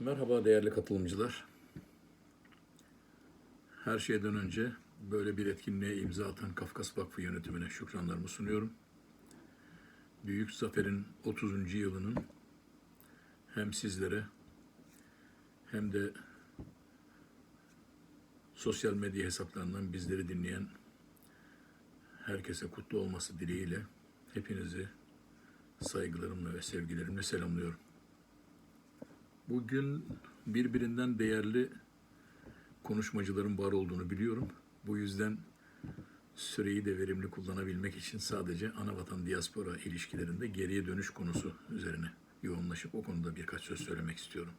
Merhaba değerli katılımcılar. Her şeyden önce böyle bir etkinliğe imza atan Kafkas Vakfı yönetimine şükranlarımı sunuyorum. Büyük Zafer'in 30. yılının hem sizlere hem de sosyal medya hesaplarından bizleri dinleyen herkese kutlu olması dileğiyle hepinizi saygılarımla ve sevgilerimle selamlıyorum. Bugün birbirinden değerli konuşmacıların var olduğunu biliyorum. Bu yüzden süreyi de verimli kullanabilmek için sadece anavatan diaspora ilişkilerinde geriye dönüş konusu üzerine yoğunlaşıp o konuda birkaç söz söylemek istiyorum.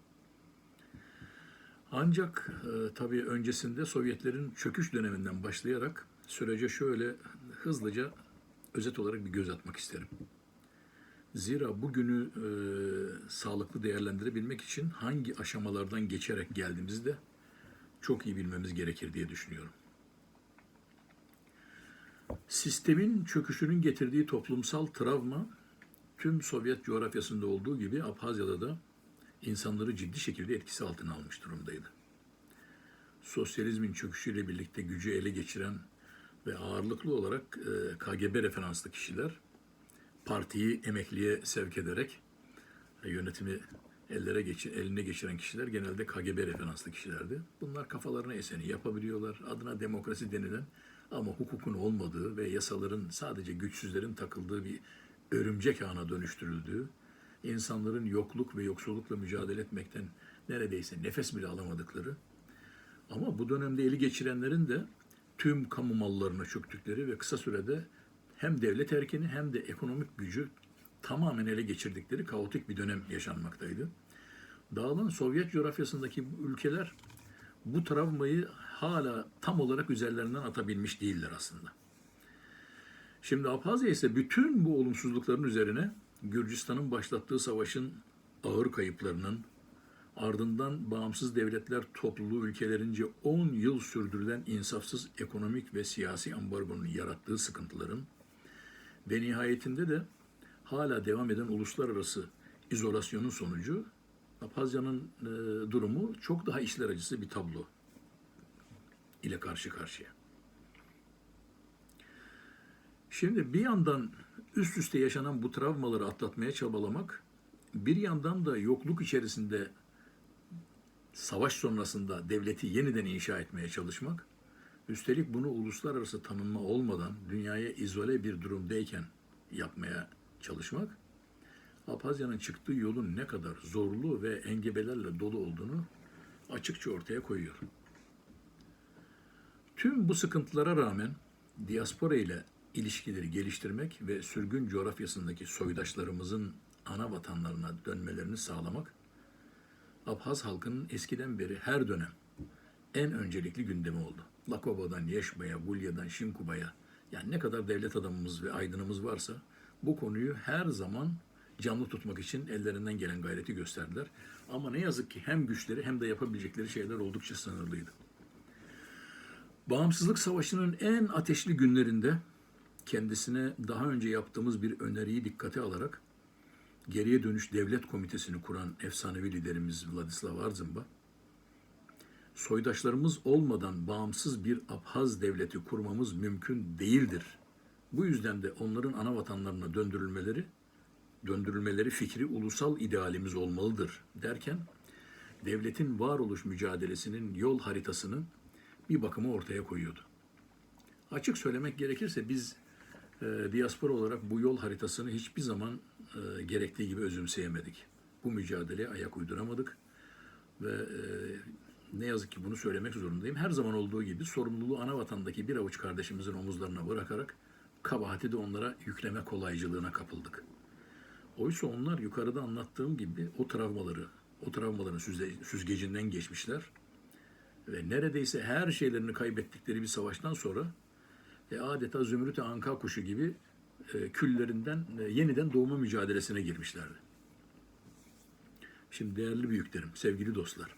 Ancak e, tabii öncesinde Sovyetlerin çöküş döneminden başlayarak sürece şöyle hızlıca özet olarak bir göz atmak isterim. Zira bugünü e, sağlıklı değerlendirebilmek için hangi aşamalardan geçerek geldiğimizi de çok iyi bilmemiz gerekir diye düşünüyorum. Sistemin çöküşünün getirdiği toplumsal travma tüm Sovyet coğrafyasında olduğu gibi Abhazya'da da insanları ciddi şekilde etkisi altına almış durumdaydı. Sosyalizmin çöküşüyle birlikte gücü ele geçiren ve ağırlıklı olarak e, KGB referanslı kişiler partiyi emekliye sevk ederek yönetimi ellere geçir, eline geçiren kişiler genelde KGB referanslı kişilerdi. Bunlar kafalarına eseni yapabiliyorlar. Adına demokrasi denilen ama hukukun olmadığı ve yasaların sadece güçsüzlerin takıldığı bir örümcek ağına dönüştürüldüğü, insanların yokluk ve yoksullukla mücadele etmekten neredeyse nefes bile alamadıkları ama bu dönemde eli geçirenlerin de tüm kamu mallarına çöktükleri ve kısa sürede hem devlet erkeni hem de ekonomik gücü tamamen ele geçirdikleri kaotik bir dönem yaşanmaktaydı. Dağılan Sovyet coğrafyasındaki ülkeler bu travmayı hala tam olarak üzerlerinden atabilmiş değiller aslında. Şimdi Abhazya ise bütün bu olumsuzlukların üzerine Gürcistan'ın başlattığı savaşın ağır kayıplarının, ardından bağımsız devletler topluluğu ülkelerince 10 yıl sürdürülen insafsız ekonomik ve siyasi ambargonun yarattığı sıkıntıların ve nihayetinde de hala devam eden uluslararası izolasyonun sonucu Abhazya'nın e, durumu çok daha işler acısı bir tablo ile karşı karşıya. Şimdi bir yandan üst üste yaşanan bu travmaları atlatmaya çabalamak, bir yandan da yokluk içerisinde savaş sonrasında devleti yeniden inşa etmeye çalışmak, üstelik bunu uluslararası tanınma olmadan dünyaya izole bir durumdayken yapmaya çalışmak, Abhazya'nın çıktığı yolun ne kadar zorlu ve engebelerle dolu olduğunu açıkça ortaya koyuyor. Tüm bu sıkıntılara rağmen diaspora ile ilişkileri geliştirmek ve sürgün coğrafyasındaki soydaşlarımızın ana vatanlarına dönmelerini sağlamak, Abhaz halkının eskiden beri her dönem en öncelikli gündemi oldu. Lakova'dan Yeşba'ya, Gulya'dan Şimkuba'ya, yani ne kadar devlet adamımız ve aydınımız varsa bu konuyu her zaman canlı tutmak için ellerinden gelen gayreti gösterdiler. Ama ne yazık ki hem güçleri hem de yapabilecekleri şeyler oldukça sınırlıydı. Bağımsızlık Savaşı'nın en ateşli günlerinde kendisine daha önce yaptığımız bir öneriyi dikkate alarak geriye dönüş devlet komitesini kuran efsanevi liderimiz Vladislav Arzımba, soydaşlarımız olmadan bağımsız bir Abhaz devleti kurmamız mümkün değildir. Bu yüzden de onların ana vatanlarına döndürülmeleri, döndürülmeleri fikri ulusal idealimiz olmalıdır derken devletin varoluş mücadelesinin yol haritasını bir bakıma ortaya koyuyordu. Açık söylemek gerekirse biz e, diaspora olarak bu yol haritasını hiçbir zaman e, gerektiği gibi özümseyemedik. Bu mücadeleye ayak uyduramadık ve e, ne yazık ki bunu söylemek zorundayım. Her zaman olduğu gibi sorumluluğu ana vatandaki bir avuç kardeşimizin omuzlarına bırakarak kabahati de onlara yükleme kolaycılığına kapıldık. Oysa onlar yukarıda anlattığım gibi o travmaları, o travmaların süzge- süzgecinden geçmişler ve neredeyse her şeylerini kaybettikleri bir savaştan sonra e, adeta zümrüt anka kuşu gibi e, küllerinden e, yeniden doğma mücadelesine girmişlerdi. Şimdi değerli büyüklerim, sevgili dostlar,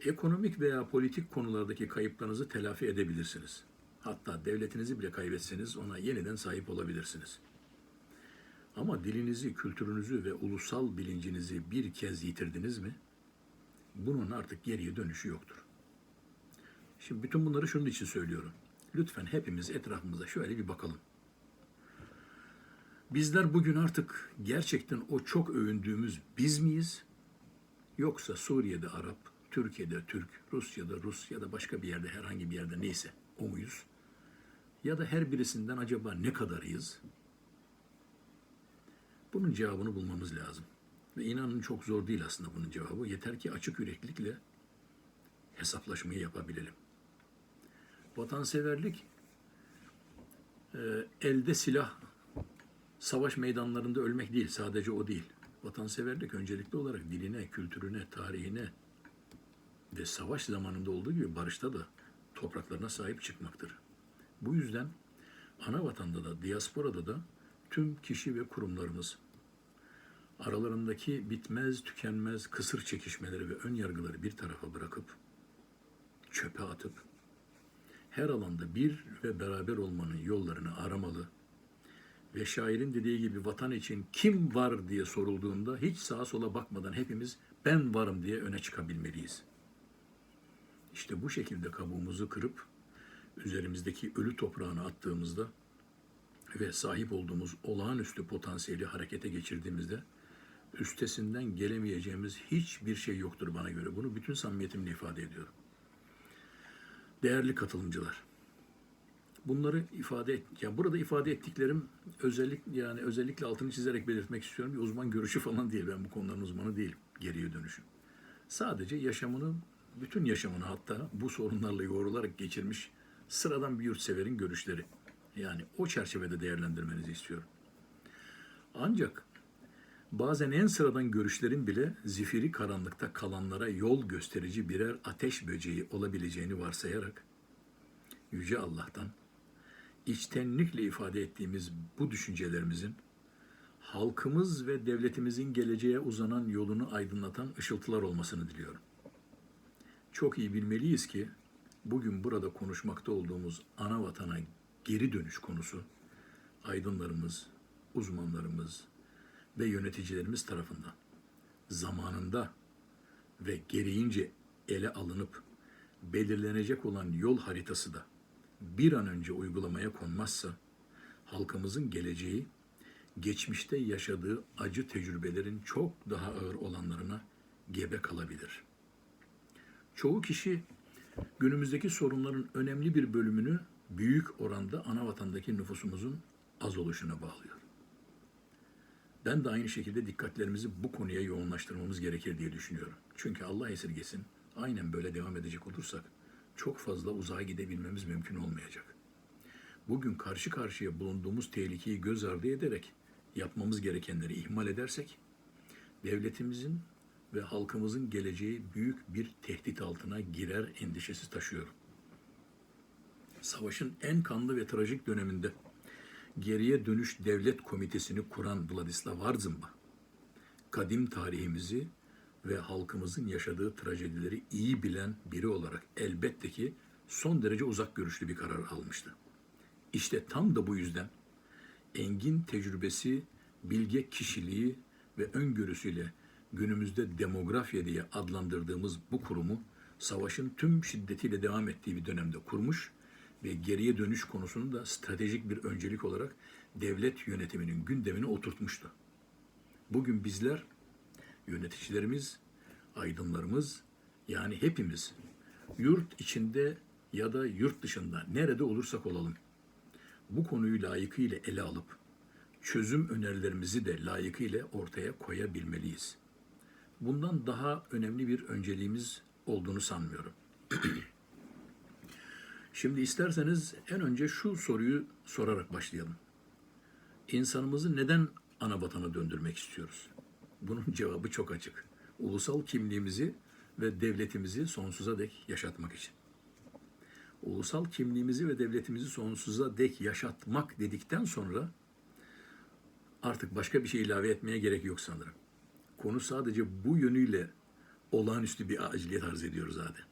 ekonomik veya politik konulardaki kayıplarınızı telafi edebilirsiniz. Hatta devletinizi bile kaybetseniz ona yeniden sahip olabilirsiniz. Ama dilinizi, kültürünüzü ve ulusal bilincinizi bir kez yitirdiniz mi? bunun artık geriye dönüşü yoktur. Şimdi bütün bunları şunun için söylüyorum. Lütfen hepimiz etrafımıza şöyle bir bakalım. Bizler bugün artık gerçekten o çok övündüğümüz biz miyiz? Yoksa Suriye'de Arap, Türkiye'de Türk, Rusya'da Rus ya da başka bir yerde herhangi bir yerde neyse o muyuz? Ya da her birisinden acaba ne kadarıyız? Bunun cevabını bulmamız lazım. Ve inanın çok zor değil aslında bunun cevabı. Yeter ki açık yüreklilikle hesaplaşmayı yapabilelim. Vatanseverlik e, elde silah, savaş meydanlarında ölmek değil, sadece o değil. Vatanseverlik öncelikli olarak diline, kültürüne, tarihine ve savaş zamanında olduğu gibi barışta da topraklarına sahip çıkmaktır. Bu yüzden ana vatanda da, diasporada da tüm kişi ve kurumlarımız aralarındaki bitmez, tükenmez kısır çekişmeleri ve ön yargıları bir tarafa bırakıp çöpe atıp her alanda bir ve beraber olmanın yollarını aramalı ve şairin dediği gibi vatan için kim var diye sorulduğunda hiç sağa sola bakmadan hepimiz ben varım diye öne çıkabilmeliyiz. İşte bu şekilde kabuğumuzu kırıp üzerimizdeki ölü toprağını attığımızda ve sahip olduğumuz olağanüstü potansiyeli harekete geçirdiğimizde üstesinden gelemeyeceğimiz hiçbir şey yoktur bana göre. Bunu bütün samimiyetimle ifade ediyorum. Değerli katılımcılar, bunları ifade et, yani burada ifade ettiklerim özellik yani özellikle altını çizerek belirtmek istiyorum. Bir uzman görüşü falan değil. Ben bu konuların uzmanı değilim. Geriye dönüşüm. Sadece yaşamını, bütün yaşamını hatta bu sorunlarla yoğrularak geçirmiş sıradan bir yurtseverin görüşleri. Yani o çerçevede değerlendirmenizi istiyorum. Ancak bazen en sıradan görüşlerin bile zifiri karanlıkta kalanlara yol gösterici birer ateş böceği olabileceğini varsayarak Yüce Allah'tan içtenlikle ifade ettiğimiz bu düşüncelerimizin halkımız ve devletimizin geleceğe uzanan yolunu aydınlatan ışıltılar olmasını diliyorum. Çok iyi bilmeliyiz ki bugün burada konuşmakta olduğumuz ana vatana geri dönüş konusu aydınlarımız, uzmanlarımız ve yöneticilerimiz tarafından zamanında ve gereğince ele alınıp belirlenecek olan yol haritası da bir an önce uygulamaya konmazsa halkımızın geleceği geçmişte yaşadığı acı tecrübelerin çok daha ağır olanlarına gebe kalabilir. Çoğu kişi günümüzdeki sorunların önemli bir bölümünü büyük oranda ana vatandaki nüfusumuzun az oluşuna bağlıyor. Ben de aynı şekilde dikkatlerimizi bu konuya yoğunlaştırmamız gerekir diye düşünüyorum. Çünkü Allah esirgesin, aynen böyle devam edecek olursak çok fazla uzağa gidebilmemiz mümkün olmayacak. Bugün karşı karşıya bulunduğumuz tehlikeyi göz ardı ederek yapmamız gerekenleri ihmal edersek devletimizin ve halkımızın geleceği büyük bir tehdit altına girer endişesi taşıyorum. Savaşın en kanlı ve trajik döneminde geriye dönüş devlet komitesini kuran Vladislav Varzimba, kadim tarihimizi ve halkımızın yaşadığı trajedileri iyi bilen biri olarak elbette ki son derece uzak görüşlü bir karar almıştı. İşte tam da bu yüzden engin tecrübesi, bilge kişiliği ve öngörüsüyle günümüzde demografya diye adlandırdığımız bu kurumu savaşın tüm şiddetiyle devam ettiği bir dönemde kurmuş ve geriye dönüş konusunu da stratejik bir öncelik olarak devlet yönetiminin gündemine oturtmuştu. Bugün bizler yöneticilerimiz, aydınlarımız yani hepimiz yurt içinde ya da yurt dışında nerede olursak olalım bu konuyu layıkıyla ele alıp çözüm önerilerimizi de layıkıyla ortaya koyabilmeliyiz. Bundan daha önemli bir önceliğimiz olduğunu sanmıyorum. Şimdi isterseniz en önce şu soruyu sorarak başlayalım. İnsanımızı neden ana vatana döndürmek istiyoruz? Bunun cevabı çok açık. Ulusal kimliğimizi ve devletimizi sonsuza dek yaşatmak için. Ulusal kimliğimizi ve devletimizi sonsuza dek yaşatmak dedikten sonra artık başka bir şey ilave etmeye gerek yok sanırım. Konu sadece bu yönüyle olağanüstü bir aciliyet arz ediyor zaten.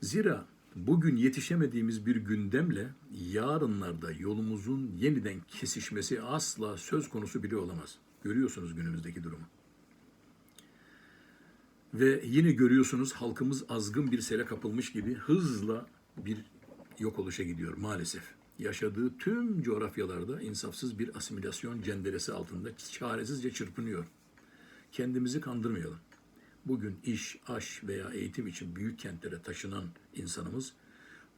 Zira bugün yetişemediğimiz bir gündemle yarınlarda yolumuzun yeniden kesişmesi asla söz konusu bile olamaz. Görüyorsunuz günümüzdeki durumu. Ve yine görüyorsunuz halkımız azgın bir sele kapılmış gibi hızla bir yok oluşa gidiyor maalesef. Yaşadığı tüm coğrafyalarda insafsız bir asimilasyon cenderesi altında çaresizce çırpınıyor. Kendimizi kandırmayalım. Bugün iş, aş veya eğitim için büyük kentlere taşınan insanımız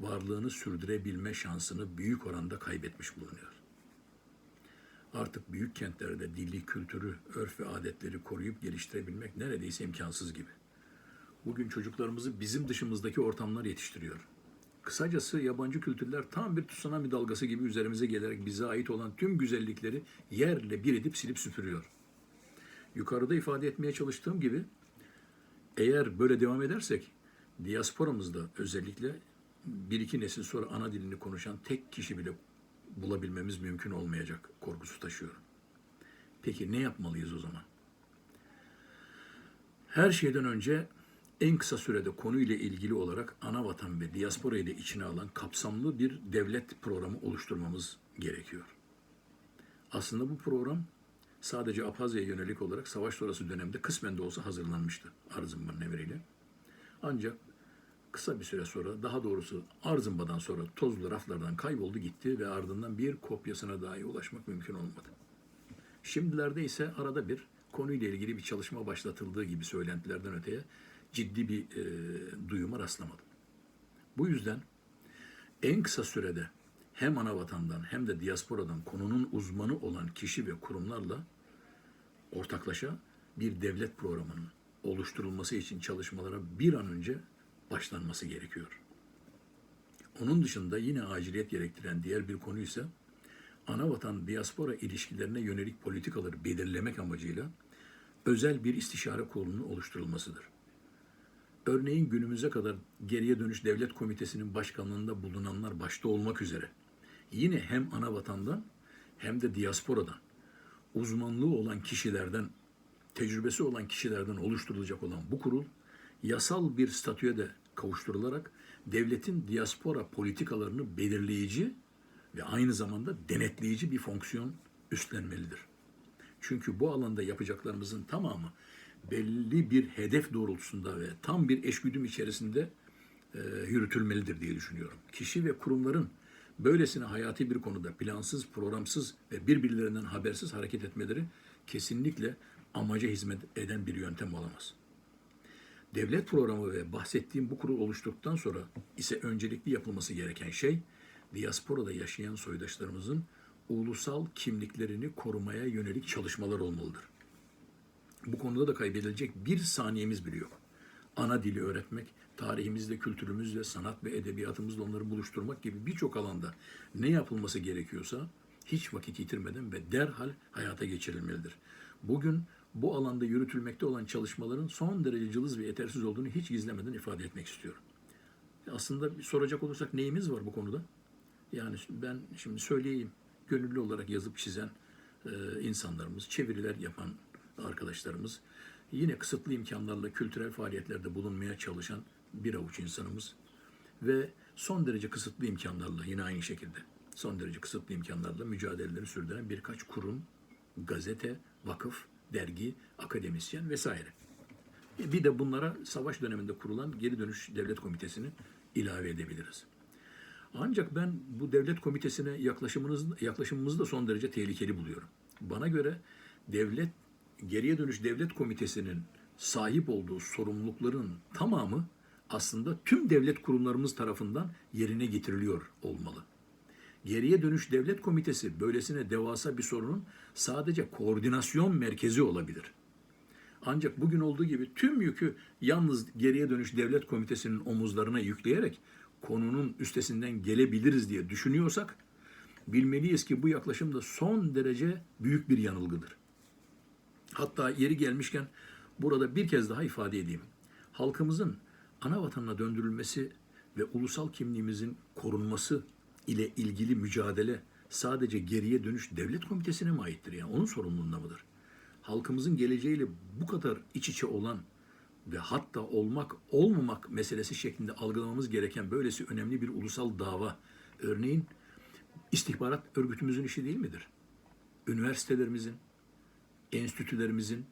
varlığını sürdürebilme şansını büyük oranda kaybetmiş bulunuyor. Artık büyük kentlerde dili, kültürü, örf ve adetleri koruyup geliştirebilmek neredeyse imkansız gibi. Bugün çocuklarımızı bizim dışımızdaki ortamlar yetiştiriyor. Kısacası yabancı kültürler tam bir tsunami dalgası gibi üzerimize gelerek bize ait olan tüm güzellikleri yerle bir edip silip süpürüyor. Yukarıda ifade etmeye çalıştığım gibi eğer böyle devam edersek diasporamızda özellikle bir iki nesil sonra ana dilini konuşan tek kişi bile bulabilmemiz mümkün olmayacak korkusu taşıyorum. Peki ne yapmalıyız o zaman? Her şeyden önce en kısa sürede konuyla ilgili olarak ana vatan ve diasporayı da içine alan kapsamlı bir devlet programı oluşturmamız gerekiyor. Aslında bu program sadece Abhazya'ya yönelik olarak savaş sonrası dönemde kısmen de olsa hazırlanmıştı Arzımban'ın emriyle. Ancak kısa bir süre sonra, daha doğrusu Arzımbadan sonra tozlu raflardan kayboldu gitti ve ardından bir kopyasına dahi ulaşmak mümkün olmadı. Şimdilerde ise arada bir konuyla ilgili bir çalışma başlatıldığı gibi söylentilerden öteye ciddi bir e, duyuma rastlamadım. Bu yüzden en kısa sürede hem ana vatandan hem de diasporadan konunun uzmanı olan kişi ve kurumlarla ortaklaşa bir devlet programının oluşturulması için çalışmalara bir an önce başlanması gerekiyor. Onun dışında yine aciliyet gerektiren diğer bir konu ise ana vatan diaspora ilişkilerine yönelik politikaları belirlemek amacıyla özel bir istişare kurulunun oluşturulmasıdır. Örneğin günümüze kadar geriye dönüş devlet komitesinin başkanlığında bulunanlar başta olmak üzere yine hem ana vatandan hem de diasporadan uzmanlığı olan kişilerden, tecrübesi olan kişilerden oluşturulacak olan bu kurul yasal bir statüye de kavuşturularak devletin diaspora politikalarını belirleyici ve aynı zamanda denetleyici bir fonksiyon üstlenmelidir. Çünkü bu alanda yapacaklarımızın tamamı belli bir hedef doğrultusunda ve tam bir eşgüdüm içerisinde e, yürütülmelidir diye düşünüyorum. Kişi ve kurumların böylesine hayati bir konuda plansız, programsız ve birbirlerinden habersiz hareket etmeleri kesinlikle amaca hizmet eden bir yöntem olamaz. Devlet programı ve bahsettiğim bu kurul oluştuktan sonra ise öncelikli yapılması gereken şey diasporada yaşayan soydaşlarımızın ulusal kimliklerini korumaya yönelik çalışmalar olmalıdır. Bu konuda da kaybedilecek bir saniyemiz bile yok. Ana dili öğretmek, tarihimizle, kültürümüzle, sanat ve edebiyatımızla onları buluşturmak gibi birçok alanda ne yapılması gerekiyorsa hiç vakit yitirmeden ve derhal hayata geçirilmelidir. Bugün bu alanda yürütülmekte olan çalışmaların son derece cılız ve yetersiz olduğunu hiç gizlemeden ifade etmek istiyorum. Aslında soracak olursak neyimiz var bu konuda? Yani ben şimdi söyleyeyim, gönüllü olarak yazıp çizen e, insanlarımız, çeviriler yapan arkadaşlarımız, yine kısıtlı imkanlarla kültürel faaliyetlerde bulunmaya çalışan bir avuç insanımız ve son derece kısıtlı imkanlarla yine aynı şekilde son derece kısıtlı imkanlarla mücadeleleri sürdüren birkaç kurum, gazete, vakıf, dergi, akademisyen vesaire. E, Bir de bunlara savaş döneminde kurulan geri dönüş devlet komitesini ilave edebiliriz. Ancak ben bu devlet komitesine yaklaşımınız, yaklaşımımızı da son derece tehlikeli buluyorum. Bana göre devlet geriye dönüş devlet komitesinin sahip olduğu sorumlulukların tamamı aslında tüm devlet kurumlarımız tarafından yerine getiriliyor olmalı. Geriye dönüş devlet komitesi böylesine devasa bir sorunun sadece koordinasyon merkezi olabilir. Ancak bugün olduğu gibi tüm yükü yalnız geriye dönüş devlet komitesinin omuzlarına yükleyerek konunun üstesinden gelebiliriz diye düşünüyorsak bilmeliyiz ki bu yaklaşım da son derece büyük bir yanılgıdır. Hatta yeri gelmişken burada bir kez daha ifade edeyim. Halkımızın ana vatanına döndürülmesi ve ulusal kimliğimizin korunması ile ilgili mücadele sadece geriye dönüş devlet komitesine mi aittir? Yani onun sorumluluğunda mıdır? Halkımızın geleceğiyle bu kadar iç içe olan ve hatta olmak olmamak meselesi şeklinde algılamamız gereken böylesi önemli bir ulusal dava örneğin istihbarat örgütümüzün işi değil midir? Üniversitelerimizin, enstitülerimizin,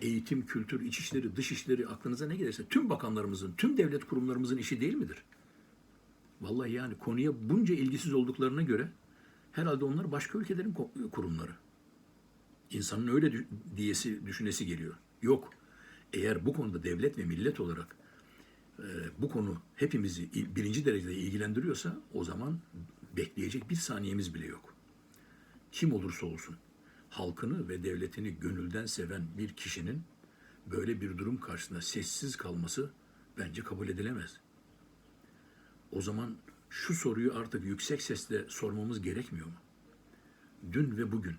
eğitim, kültür, içişleri, dışişleri aklınıza ne gelirse tüm bakanlarımızın, tüm devlet kurumlarımızın işi değil midir? Vallahi yani konuya bunca ilgisiz olduklarına göre herhalde onlar başka ülkelerin kurumları. İnsanın öyle diyesi, düşünesi geliyor. Yok. Eğer bu konuda devlet ve millet olarak e, bu konu hepimizi birinci derecede ilgilendiriyorsa o zaman bekleyecek bir saniyemiz bile yok. Kim olursa olsun halkını ve devletini gönülden seven bir kişinin böyle bir durum karşısında sessiz kalması bence kabul edilemez. O zaman şu soruyu artık yüksek sesle sormamız gerekmiyor mu? Dün ve bugün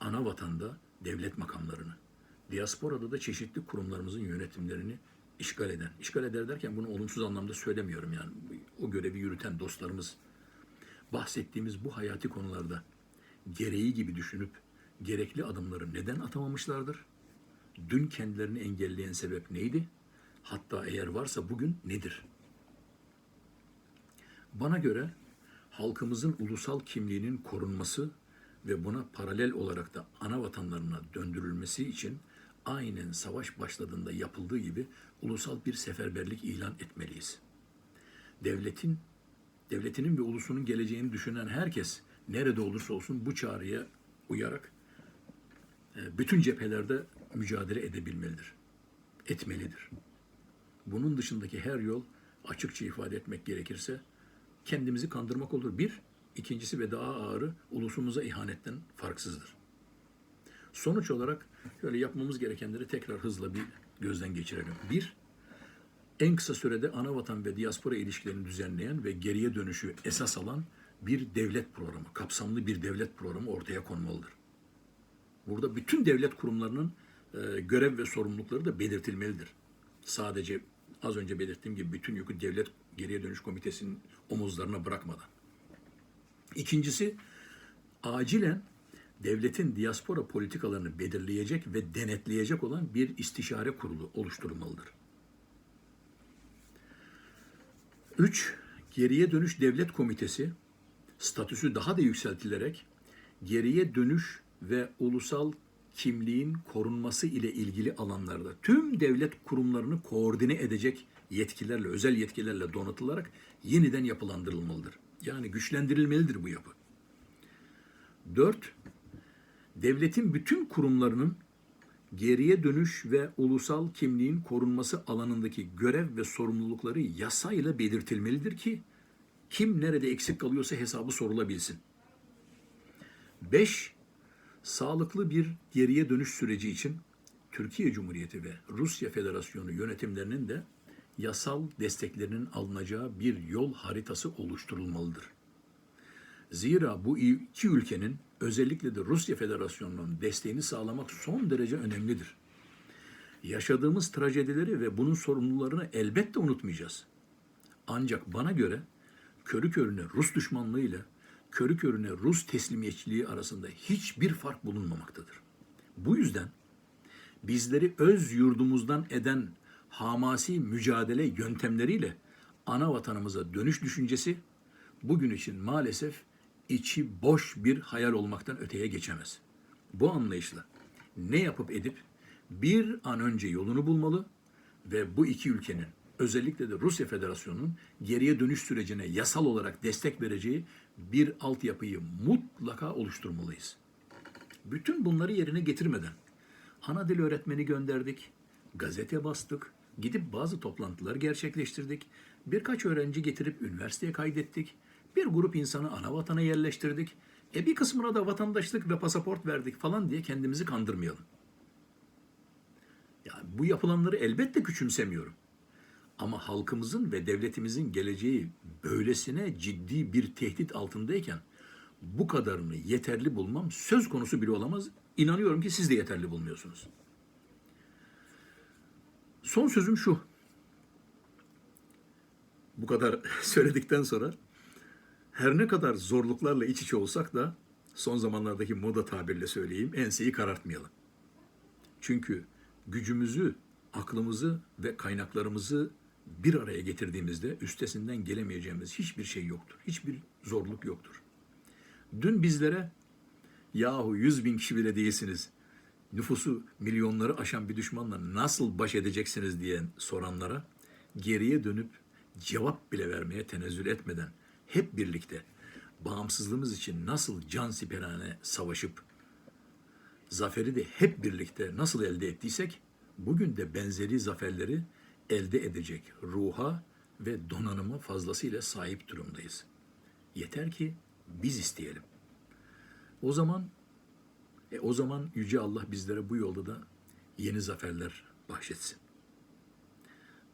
ana vatanda devlet makamlarını, diasporada da çeşitli kurumlarımızın yönetimlerini işgal eden, işgal eder derken bunu olumsuz anlamda söylemiyorum yani o görevi yürüten dostlarımız bahsettiğimiz bu hayati konularda gereği gibi düşünüp gerekli adımları neden atamamışlardır? Dün kendilerini engelleyen sebep neydi? Hatta eğer varsa bugün nedir? Bana göre halkımızın ulusal kimliğinin korunması ve buna paralel olarak da ana vatanlarına döndürülmesi için aynen savaş başladığında yapıldığı gibi ulusal bir seferberlik ilan etmeliyiz. Devletin devletinin ve ulusunun geleceğini düşünen herkes nerede olursa olsun bu çağrıya uyarak bütün cephelerde mücadele edebilmelidir. Etmelidir. Bunun dışındaki her yol açıkça ifade etmek gerekirse kendimizi kandırmak olur. Bir, ikincisi ve daha ağırı ulusumuza ihanetten farksızdır. Sonuç olarak şöyle yapmamız gerekenleri tekrar hızla bir gözden geçirelim. Bir, en kısa sürede ana vatan ve diaspora ilişkilerini düzenleyen ve geriye dönüşü esas alan bir devlet programı, kapsamlı bir devlet programı ortaya konmalıdır. Burada bütün devlet kurumlarının e, görev ve sorumlulukları da belirtilmelidir. Sadece az önce belirttiğim gibi bütün yükü devlet geriye dönüş komitesinin omuzlarına bırakmadan. İkincisi, acilen devletin diaspora politikalarını belirleyecek ve denetleyecek olan bir istişare kurulu oluşturulmalıdır. Üç, geriye dönüş devlet komitesi statüsü daha da yükseltilerek geriye dönüş ve ulusal kimliğin korunması ile ilgili alanlarda tüm devlet kurumlarını koordine edecek yetkilerle, özel yetkilerle donatılarak yeniden yapılandırılmalıdır. Yani güçlendirilmelidir bu yapı. Dört, devletin bütün kurumlarının geriye dönüş ve ulusal kimliğin korunması alanındaki görev ve sorumlulukları yasayla belirtilmelidir ki kim nerede eksik kalıyorsa hesabı sorulabilsin. 5. Sağlıklı bir geriye dönüş süreci için Türkiye Cumhuriyeti ve Rusya Federasyonu yönetimlerinin de yasal desteklerinin alınacağı bir yol haritası oluşturulmalıdır. Zira bu iki ülkenin özellikle de Rusya Federasyonu'nun desteğini sağlamak son derece önemlidir. Yaşadığımız trajedileri ve bunun sorumlularını elbette unutmayacağız. Ancak bana göre körü körüne Rus düşmanlığıyla körü körüne Rus teslimiyetçiliği arasında hiçbir fark bulunmamaktadır. Bu yüzden bizleri öz yurdumuzdan eden hamasi mücadele yöntemleriyle ana vatanımıza dönüş düşüncesi bugün için maalesef içi boş bir hayal olmaktan öteye geçemez. Bu anlayışla ne yapıp edip bir an önce yolunu bulmalı ve bu iki ülkenin özellikle de Rusya Federasyonu'nun geriye dönüş sürecine yasal olarak destek vereceği bir altyapıyı mutlaka oluşturmalıyız. Bütün bunları yerine getirmeden ana dil öğretmeni gönderdik, gazete bastık, gidip bazı toplantılar gerçekleştirdik, birkaç öğrenci getirip üniversiteye kaydettik, bir grup insanı ana vatana yerleştirdik, e bir kısmına da vatandaşlık ve pasaport verdik falan diye kendimizi kandırmayalım. Ya bu yapılanları elbette küçümsemiyorum. Ama halkımızın ve devletimizin geleceği böylesine ciddi bir tehdit altındayken bu kadarını yeterli bulmam söz konusu bile olamaz. İnanıyorum ki siz de yeterli bulmuyorsunuz. Son sözüm şu. Bu kadar söyledikten sonra her ne kadar zorluklarla iç içe olsak da son zamanlardaki moda tabirle söyleyeyim enseyi karartmayalım. Çünkü gücümüzü, aklımızı ve kaynaklarımızı bir araya getirdiğimizde üstesinden gelemeyeceğimiz hiçbir şey yoktur. Hiçbir zorluk yoktur. Dün bizlere yahu yüz bin kişi bile değilsiniz. nüfusu milyonları aşan bir düşmanla nasıl baş edeceksiniz diye soranlara geriye dönüp cevap bile vermeye tenezzül etmeden hep birlikte bağımsızlığımız için nasıl can siperhane savaşıp zaferi de hep birlikte nasıl elde ettiysek bugün de benzeri zaferleri elde edecek ruha ve donanıma fazlasıyla sahip durumdayız. Yeter ki biz isteyelim. O zaman e, o zaman yüce Allah bizlere bu yolda da yeni zaferler bahşetsin.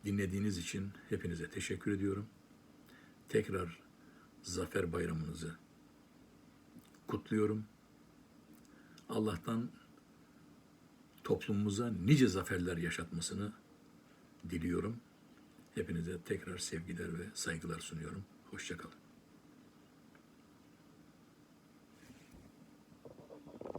Dinlediğiniz için hepinize teşekkür ediyorum. Tekrar Zafer Bayramınızı kutluyorum. Allah'tan toplumumuza nice zaferler yaşatmasını diliyorum. Hepinize tekrar sevgiler ve saygılar sunuyorum. Hoşçakalın.